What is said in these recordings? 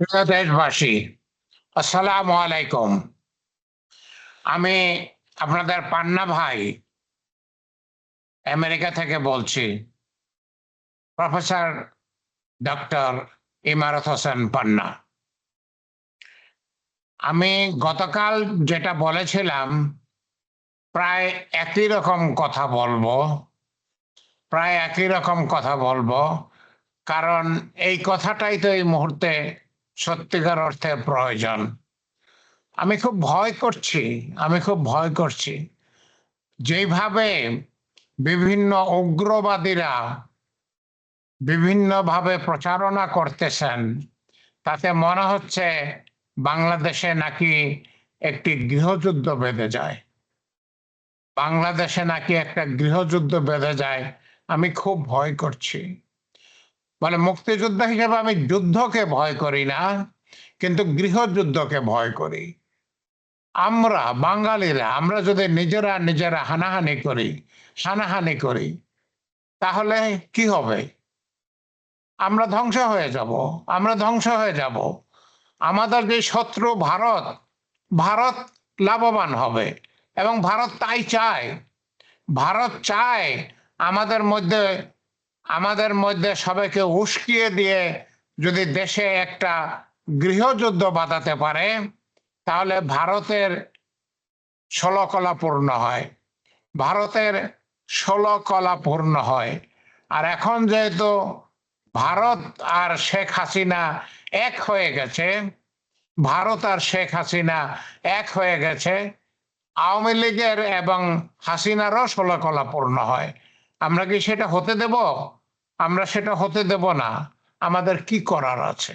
প্রিয় দেশবাসী, আসসালামু আলাইকুম। আমি আপনাদের পান্না ভাই আমেরিকা থেকে বলছি, প্রফেসর ডক্টর ইমারত হোসেন পান্না। আমি গতকাল যেটা বলেছিলাম, প্রায় একই রকম কথা বলব, প্রায় একই রকম কথা বলব, কারণ এই কথাটাই তো এই মুহূর্তে সত্যিকার অর্থে প্রয়োজন। আমি খুব ভয় করছি, আমি খুব ভয় করছি। যেইভাবে বিভিন্ন উগ্রবাদীরা বিভিন্নভাবে প্রচারণা করতেছেন, তাতে মনে হচ্ছে বাংলাদেশে নাকি একটি গৃহযুদ্ধ বেঁধে যায়। বাংলাদেশে নাকি একটা গৃহযুদ্ধ বেঁধে যায়, আমি খুব ভয় করছি। মানে মুক্তিযোদ্ধা হিসেবে আমি যুদ্ধকে ভয় করি না, কিন্তু গৃহযুদ্ধকে ভয় করি। আমরা বাঙালিরা, আমরা যদি নিজেরা নিজেরা হানাহানি করি হানাহানি করি, তাহলে কি হবে? আমরা ধ্বংস হয়ে যাব, আমরা ধ্বংস হয়ে যাব। আমাদের যে শত্রু ভারত ভারত লাভবান হবে এবং ভারত তাই চায়। ভারত চায় আমাদের মধ্যে আমাদের মধ্যে সবাইকে উস্কিয়ে দিয়ে যদি দেশে একটা গৃহযুদ্ধ বাঁধাতে পারে, তাহলে ভারতের ষোলকলা পূর্ণ হয়। ভারতের ষোলকলা পূর্ণ হয়। আর এখন যেহেতু ভারত আর শেখ হাসিনা এক হয়ে গেছে, ভারত আর শেখ হাসিনা এক হয়ে গেছে, আওয়ামী লীগের এবং হাসিনারও ষোলকলা পূর্ণ হয়। আমরা কি সেটা হতে দেব? আমরা সেটা হতে দেব না। আমাদের কি করার আছে?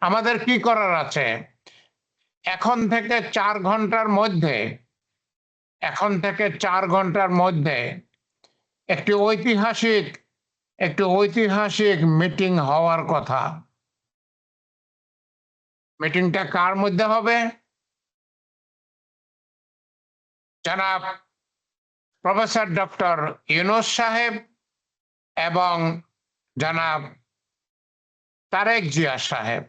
আমাদের কি করার আছে? এখন থেকে চার ঘণ্টার মধ্যে, এখন থেকে চার ঘণ্টার মধ্যে একটি ঐতিহাসিক একটি ঐতিহাসিক মিটিং হওয়ার কথা। মিটিংটা কার মধ্যে হবে? জনাব প্রফেসর ডক্টর ইউনুস সাহেব এবং জনাব তারেক জিয়া সাহেব।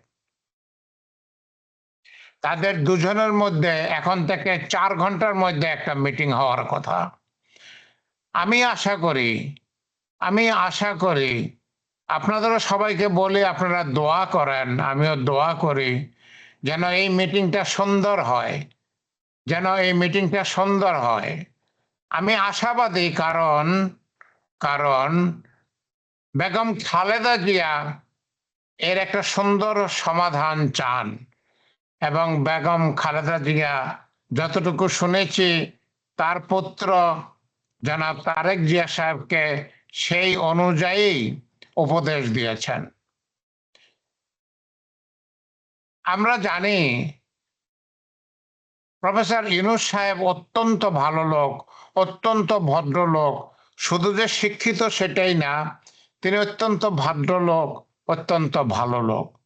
তাদের দুজনের মধ্যে এখন থেকে চার ঘণ্টার মধ্যে একটা মিটিং হওয়ার কথা। আমি আশা করি, আমি আশা করি আপনাদেরও সবাইকে বলি, আপনারা দোয়া করেন, আমিও দোয়া করি যেন এই মিটিংটা সুন্দর হয়, যেন এই মিটিংটা সুন্দর হয়। আমি আশাবাদী, কারণ কারণ বেগম খালেদা জিয়া এর একটা সুন্দর সমাধান চান এবং বেগম খালেদা জিয়া যতটুকু শুনেছি, তার পুত্র জনাব তারেক জিয়া সাহেবকে সেই অনুযায়ী উপদেশ দিয়েছেন। আমরা জানি, প্রফেসর ইনুস সাহেব অত্যন্ত ভালো লোক অত্যন্ত ভদ্রলোক। শুধু যে শিক্ষিত সেটাই না, তিনি অত্যন্ত ভদ্রলোক, অত্যন্ত ভালো লোক।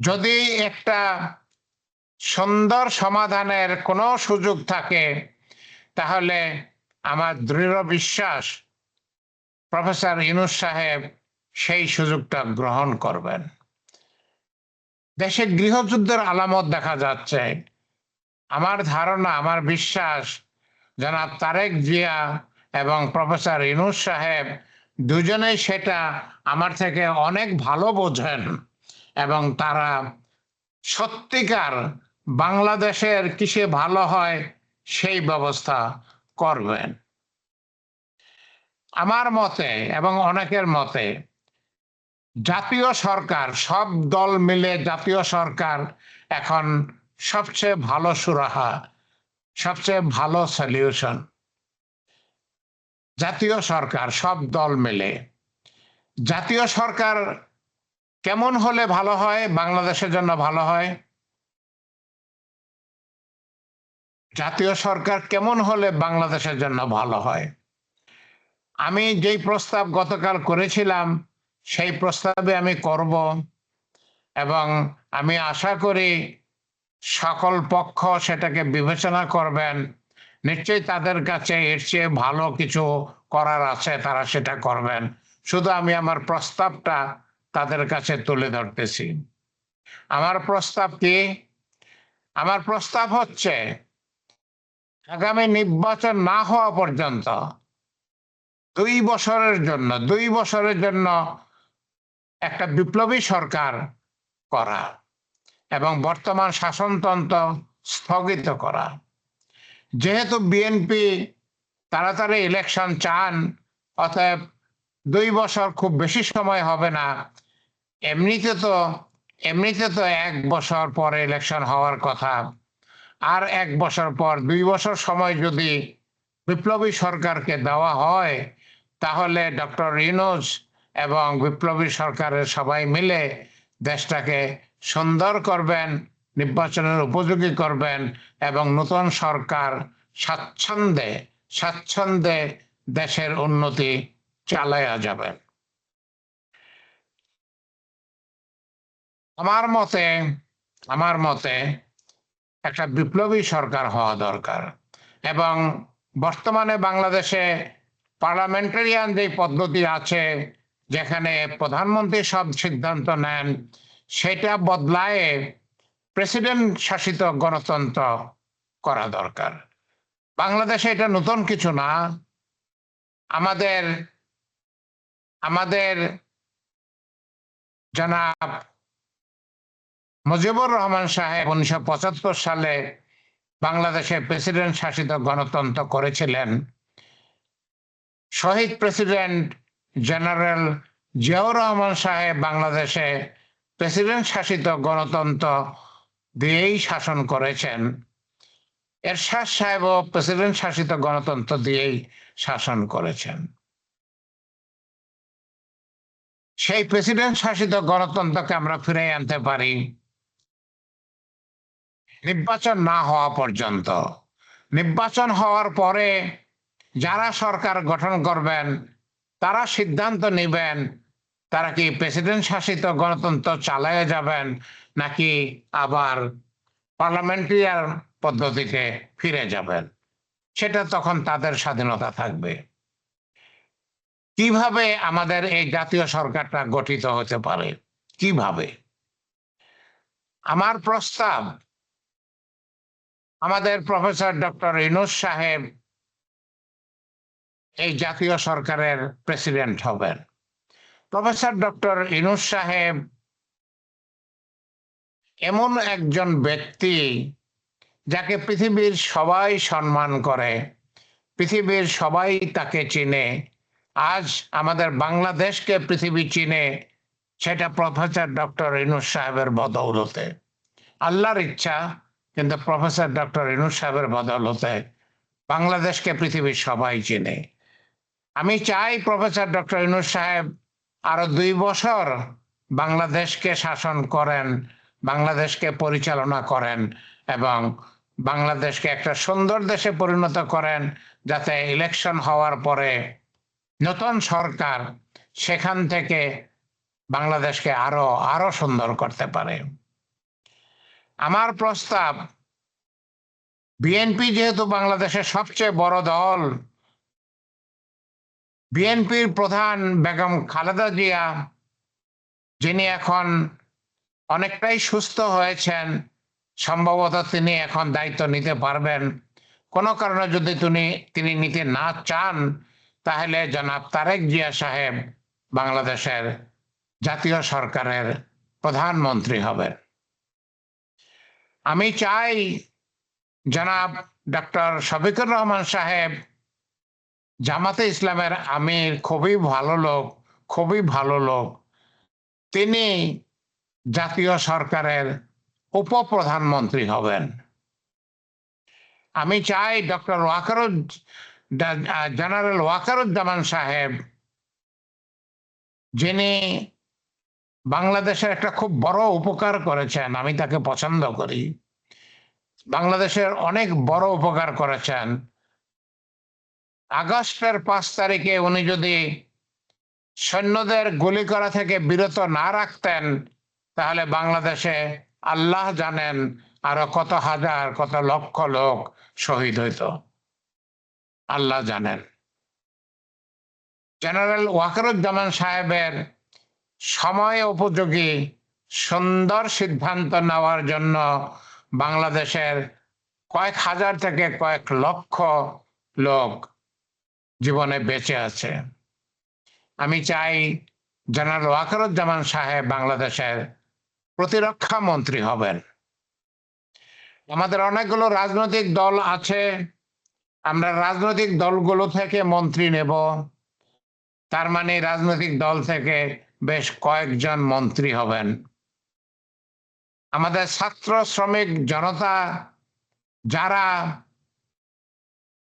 যদি একটা সুন্দর সমাধানের কোনো সুযোগ থাকে, তাহলে আমার দৃঢ় বিশ্বাস প্রফেসর ইনুস সাহেব সেই সুযোগটা গ্রহণ করবেন। দেশে গৃহযুদ্ধের আলামত দেখা যাচ্ছে। আমার ধারণা, আমার বিশ্বাস জনাব তারেক জিয়া এবং প্রফেসর ইনুস সাহেব দুজনেই সেটা আমার থেকে অনেক ভালো বোঝেন এবং তারা সত্যিকার বাংলাদেশের কিসে ভালো হয় সেই ব্যবস্থা করবেন। আমার মতে এবং অনেকের মতে জাতীয় সরকার, সব দল মিলে জাতীয় সরকার এখন সবচেয়ে ভালো সুরাহা সবচেয়ে ভালো সলিউশন জাতীয় সরকার, সব দল মিলে। জাতীয় সরকার কেমন হলে ভালো হয়? বাংলাদেশের জন্য ভালো হয়? জাতীয় সরকার কেমন হলে বাংলাদেশের জন্য ভালো হয়? আমি যেই প্রস্তাব গতকাল করেছিলাম, সেই প্রস্তাবে আমি করব এবং আমি আশা করি সকল পক্ষ সেটাকে বিবেচনা করবেন। নিশ্চয়ই তাদের কাছে এর চেয়ে ভালো কিছু করার আছে, তারা সেটা করবেন। শুধু আমি আমার প্রস্তাবটা তাদের কাছে তুলে ধরতেছি। আমার প্রস্তাব কি? আমার প্রস্তাব হচ্ছে, আগামী নির্বাচন না হওয়া পর্যন্ত, দুই বছরের জন্য, দুই বছরের জন্য একটা বিপ্লবী সরকার করা। এবং বর্তমান শাসনতন্ত্র স্থগিত করা। যেহেতু বিএনপি তাড়াতাড়ি ইলেকশন চান, অতএব দুই বছর খুব বেশি সময় হবে না। এমনিতে তো এমনিতে তো এক বছর পরে ইলেকশন হওয়ার কথা। আর এক বছর পর, দুই বছর সময় যদি বিপ্লবী সরকারকে দেওয়া হয়, তাহলে ডক্টর রিনোজ এবং বিপ্লবী সরকারের সবাই মিলে দেশটাকে সুন্দর করবেন, নির্বাচনের উপযোগী করবেন এবং নতুন সরকার স্বাচ্ছন্দ্যে স্বাচ্ছন্দ্যে দেশের উন্নতি চালাইয়া যাবেন আমার মতে আমার মতে একটা বিপ্লবী সরকার হওয়া দরকার এবং বর্তমানে বাংলাদেশে পার্লামেন্টারিয়ান যে পদ্ধতি আছে, যেখানে প্রধানমন্ত্রী সব সিদ্ধান্ত নেন সেটা বদলায় প্রেসিডেন্ট শাসিত গণতন্ত্র করা দরকার। বাংলাদেশে এটা নতুন কিছু না। আমাদের আমাদের জনাব মুজিবুর রহমান সাহেব উনিশশো পঁচাত্তর সালে বাংলাদেশে প্রেসিডেন্ট শাসিত গণতন্ত্র করেছিলেন। শহীদ প্রেসিডেন্ট জেনারেল জিয়াউর রহমান সাহেব বাংলাদেশে প্রেসিডেন্ট শাসিত গণতন্ত্র দিয়েই শাসন করেছেন। এরশাদ সাহেবও প্রেসিডেন্ট শাসিত গণতন্ত্র দিয়েই শাসন করেছেন। সেই প্রেসিডেন্ট শাসিত গণতন্ত্রকে আমরা ফিরে আনতে পারি। নির্বাচন না হওয়া পর্যন্ত। নির্বাচন হওয়ার পরে যারা সরকার গঠন করবেন, তারা সিদ্ধান্ত নেবেন তারা কি প্রেসিডেন্ট শাসিত গণতন্ত্র চালায় যাবেন নাকি আবার পার্লামেন্টারিয়ার পদ্ধতিতে ফিরে যাবেন? সেটা তখন তাদের স্বাধীনতা থাকবে। কীভাবে আমাদের এই জাতীয় সরকারটা গঠিত হতে পারে? কীভাবে? আমার প্রস্তাব, আমাদের প্রফেসর ডক্টর ইনুস সাহেব এই জাতীয় সরকারের প্রেসিডেন্ট হবেন। প্রফেসর ডক্টর ইনুস সাহেব এমন একজন ব্যক্তি যাকে পৃথিবীর সবাই সম্মান করে, পৃথিবীর সবাই তাকে চিনে, আজ আমাদের বাংলাদেশকে পৃথিবী চিনে, সেটা প্রফেসর ডক্টর ইনুস সাহেবের বদৌলতে। আল্লাহর ইচ্ছা, কিন্তু প্রফেসর ডক্টর ইনুস সাহেবের বদৌলতে বাংলাদেশকে পৃথিবীর সবাই চিনে। আমি চাই প্রফেসর ডক্টর ইনুস সাহেব আরও দুই বছর বাংলাদেশকে শাসন করেন, বাংলাদেশকে পরিচালনা করেন এবং বাংলাদেশকে একটা সুন্দর দেশে পরিণত করেন যাতে ইলেকশন হওয়ার পরে নতুন সরকার সেখান থেকে বাংলাদেশকে আরও আরও সুন্দর করতে পারে। আমার প্রস্তাব, বিএনপি যেহেতু বাংলাদেশের সবচেয়ে বড় দল বিএনপির প্রধান বেগম খালেদা জিয়া, যিনি এখন অনেকটাই সুস্থ হয়েছেন, সম্ভবত তিনি এখন দায়িত্ব নিতে পারবেন। কোনো কারণে যদি তিনি তিনি নিতে না চান, তাহলে জনাব তারেক জিয়া সাহেব বাংলাদেশের জাতীয় সরকারের প্রধানমন্ত্রী হবেন। আমি চাই জনাব ডক্টর শফিকুর রহমান সাহেব জামাতে ইসলামের আমির খুবই ভালো লোক, খুবই ভালো লোক। তিনি জাতীয় সরকারের উপপ্রধানমন্ত্রী হবেন। আমি চাই ডক্টর ওয়াকারুজ জেনারেল ওয়াকারুজ্জামান সাহেব, যিনি বাংলাদেশের একটা খুব বড় উপকার করেছেন, আমি তাকে পছন্দ করি। বাংলাদেশের অনেক বড় উপকার করেছেন। আগস্টের পাঁচ তারিখে উনি যদি সৈন্যদের গুলি করা থেকে বিরত না রাখতেন, তাহলে বাংলাদেশে আল্লাহ জানেন আরও কত হাজার, কত লক্ষ লোক শহীদ হইত। আল্লাহ জানেন। জেনারেল ওয়াকারুজ্জামান সাহেবের সময় উপযোগী সুন্দর সিদ্ধান্ত নেওয়ার জন্য বাংলাদেশের কয়েক হাজার থেকে কয়েক লক্ষ লোক জীবনে বেঁচে আছে। আমি চাই জেনারেল ওয়াকারুজ্জামান সাহেব বাংলাদেশের প্রতিরক্ষা মন্ত্রী হবেন। আমাদের অনেকগুলো রাজনৈতিক দল আছে, আমরা রাজনৈতিক দলগুলো থেকে মন্ত্রী নেব। তার মানে রাজনৈতিক দল থেকে বেশ কয়েকজন মন্ত্রী হবেন। আমাদের ছাত্র শ্রমিক জনতা যারা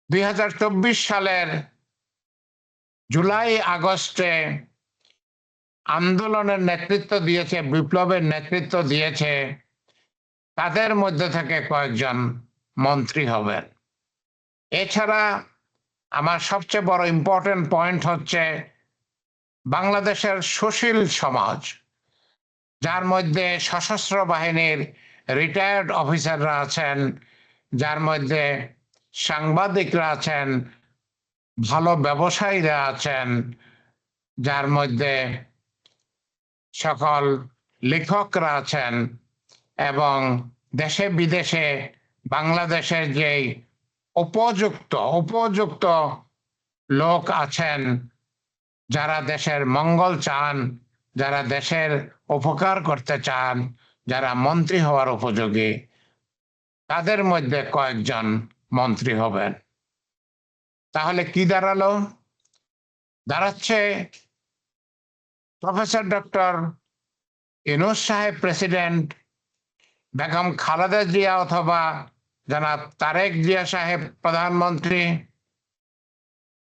দুই হাজার চব্বিশ সালের জুলাই আগস্টে আন্দোলনের নেতৃত্ব দিয়েছে, বিপ্লবের নেতৃত্ব দিয়েছে। তাদের মধ্যে থেকে কয়েকজন মন্ত্রী হবেন। এছাড়া আমার সবচেয়ে বড় ইম্পর্টেন্ট পয়েন্ট হচ্ছে বাংলাদেশের সুশীল সমাজ, যার মধ্যে সশস্ত্র বাহিনীর রিটায়ার্ড অফিসাররা আছেন, যার মধ্যে সাংবাদিকরা আছেন ভালো ব্যবসায়ীরা আছেন, যার মধ্যে সকল লেখকরা আছেন এবং দেশে বিদেশে বাংলাদেশের যেই উপযুক্ত উপযুক্ত লোক আছেন, যারা দেশের মঙ্গল চান, যারা দেশের উপকার করতে চান, যারা মন্ত্রী হওয়ার উপযোগী, তাদের মধ্যে কয়েকজন মন্ত্রী হবেন। তাহলে কি দাঁড়াল? দাঁড়াচ্ছে প্রফেসর ডক্টর ইনুস সাহেব, প্রেসিডেন্ট বেগম খালেদা জিয়া অথবা জনাব তারেক জিয়া সাহেব, প্রধানমন্ত্রী,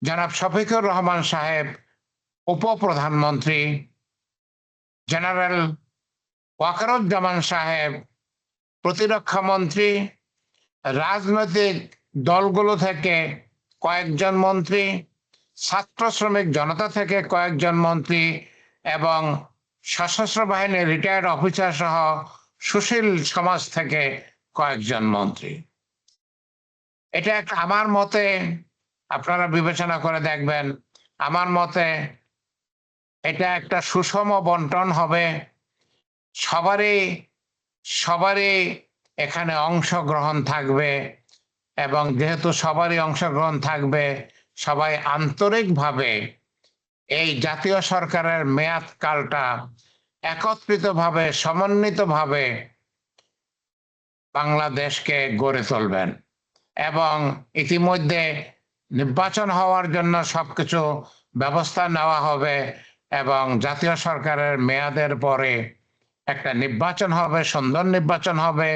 জনাব শফিকুর রহমান সাহেব, উপপ্রধানমন্ত্রী, জেনারেল ওয়াকারুজ্জামান সাহেব, প্রতিরক্ষা মন্ত্রী, রাজনৈতিক দলগুলো থেকে কয়েকজন মন্ত্রী, ছাত্র শ্রমিক জনতা থেকে কয়েকজন মন্ত্রী এবং সশস্ত্র বাহিনীর রিটায়ার্ড অফিসার সহ সুশীল সমাজ থেকে কয়েকজন মন্ত্রী। এটা একটা আমার মতে, আপনারা বিবেচনা করে দেখবেন, আমার মতে এটা একটা সুষম বন্টন হবে। সবারই সবারই এখানে অংশগ্রহণ থাকবে। এবং যেহেতু সবারই অংশগ্রহণ থাকবে, সবাই আন্তরিকভাবে এই জাতীয় সরকারের মেয়াদ কালটা একত্রিতভাবে, সমন্বিতভাবে বাংলাদেশকে গড়ে তুলবেন এবং ইতিমধ্যে নির্বাচন হওয়ার জন্য সবকিছু ব্যবস্থা নেওয়া হবে এবং জাতীয় সরকারের মেয়াদের পরে একটা নির্বাচন হবে, সুন্দর নির্বাচন হবে।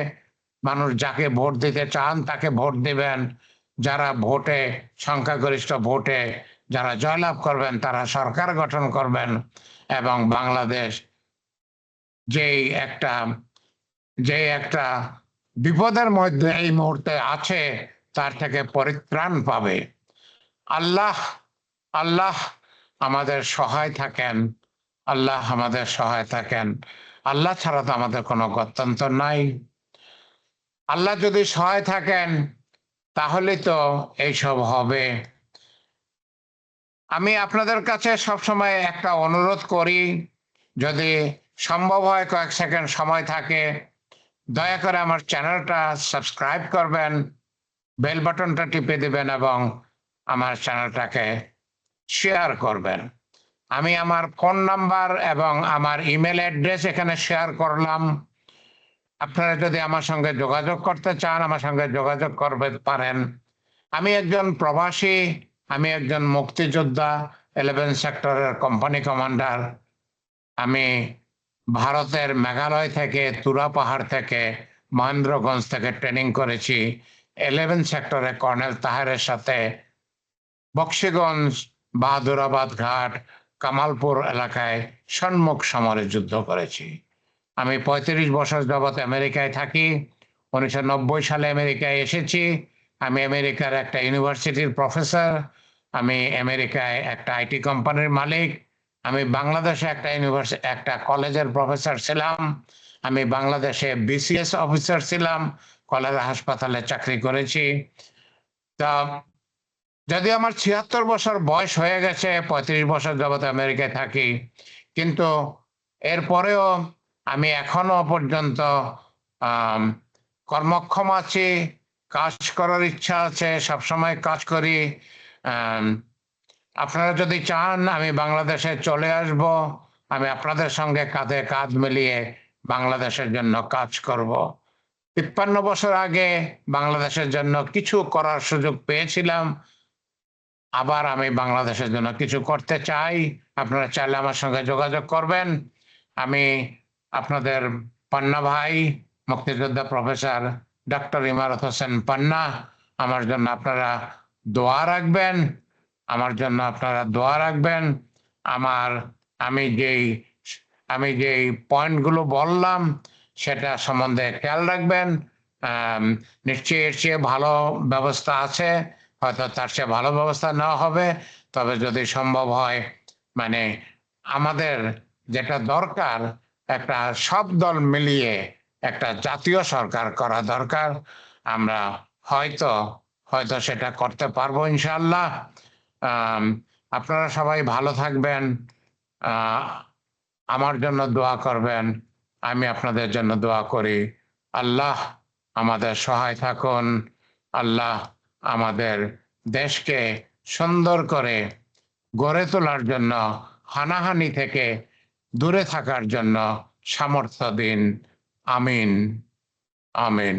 মানুষ যাকে ভোট দিতে চান তাকে ভোট দিবেন। যারা ভোটে, সংখ্যাগরিষ্ঠ ভোটে যারা জয়লাভ করবেন, তারা সরকার গঠন করবেন এবং বাংলাদেশ যেই একটা যে একটা বিপদের মধ্যে এই মুহূর্তে আছে, তার থেকে পরিত্রাণ পাবে। আল্লাহ আল্লাহ আমাদের সহায় থাকেন। আল্লাহ আমাদের সহায় থাকেন। আল্লাহ ছাড়া তো আমাদের কোনো গত্যন্তর নাই। আল্লাহ যদি সহায় থাকেন, তাহলে তো এইসব হবে। আমি আপনাদের কাছে সবসময় একটা অনুরোধ করি, যদি সম্ভব হয় কয়েক সেকেন্ড সময় থাকে, দয়া করে আমার চ্যানেলটা সাবস্ক্রাইব করবেন, বেল বাটনটা টিপে দেবেন এবং আমার চ্যানেলটাকে শেয়ার করবেন। আমি আমার ফোন নাম্বার এবং আমার ইমেল অ্যাড্রেস এখানে শেয়ার করলাম। আপনারা যদি আমার সঙ্গে যোগাযোগ করতে চান, আমার সঙ্গে যোগাযোগ করবে, পারেন। আমি একজন প্রবাসী, আমি একজন মুক্তিযোদ্ধা ইলেভেন সেক্টরের কোম্পানি কমান্ডার আমি ভারতের মেঘালয় থেকে তুরা পাহাড় থেকে মহেন্দ্রগঞ্জ থেকে ট্রেনিং করেছি। ইলেভেন সেক্টরে কর্নেল তাহারের সাথে বক্সিগঞ্জ, বাহাদুরাবাদ ঘাট, কামালপুর এলাকায় সম্মুখ সমরে যুদ্ধ করেছি। আমি পঁয়ত্রিশ বছর যাবৎ আমেরিকায় থাকি। উনিশশো নব্বই সালে আমেরিকায় এসেছি। আমি আমেরিকার একটা ইউনিভার্সিটির প্রফেসর। আমি আমেরিকায় একটা আইটি কোম্পানির মালিক। আমি বাংলাদেশে একটা ইউনিভার্সিটি একটা কলেজের প্রফেসর ছিলাম। আমি বাংলাদেশে বিসিএস অফিসার ছিলাম। কলেরা হাসপাতালে চাকরি করেছি। তা যদি আমার ছিয়াত্তর বছর বয়স হয়ে গেছে, পঁয়ত্রিশ বছর যাবত আমেরিকায় থাকি। কিন্তু এরপরেও আমি এখনও পর্যন্ত কর্মক্ষম আছি, কাজ করার ইচ্ছা আছে, সবসময় কাজ করি আপনারা যদি চান আমি বাংলাদেশে চলে আসব, আমি আপনাদের সঙ্গে কাঁধে কাঁধ মিলিয়ে বাংলাদেশের জন্য কাজ করব। তিপ্পান্ন বছর আগে বাংলাদেশের জন্য কিছু করার সুযোগ পেয়েছিলাম, আবার আমি বাংলাদেশের জন্য কিছু করতে চাই, আপনারা চাইলে আমার সঙ্গে যোগাযোগ করবেন। আমি আপনাদের পান্না ভাই, মুক্তিযোদ্ধা প্রফেসর ডক্টর ইমারত হোসেন পান্না, আমার জন্য আপনারা দোয়া রাখবেন, আমার জন্য আপনারা দোয়া রাখবেন। আমার, আমি যেই আমি যেই পয়েন্টগুলো বললাম, সেটা সম্বন্ধে খেয়াল রাখবেন। নিশ্চয়ই এর চেয়ে ভালো ব্যবস্থা আছে, হয়তো তার চেয়ে ভালো ব্যবস্থা নেওয়া হবে। তবে যদি সম্ভব হয় মানে আমাদের যেটা দরকার একটা সব দল মিলিয়ে একটা জাতীয় সরকার করা দরকার। আমরা হয়তো হয়তো সেটা করতে পারব ইনশাল্লাহ আপনারা সবাই ভালো থাকবেন। আমার জন্য দোয়া করবেন। আমি আপনাদের জন্য দোয়া করি। আল্লাহ আমাদের সহায় থাকুন। আল্লাহ আমাদের দেশকে সুন্দর করে গড়ে তোলার জন্য হানাহানি থেকে দূরে থাকার জন্য সামর্থ্য দিন আমিন আমিন।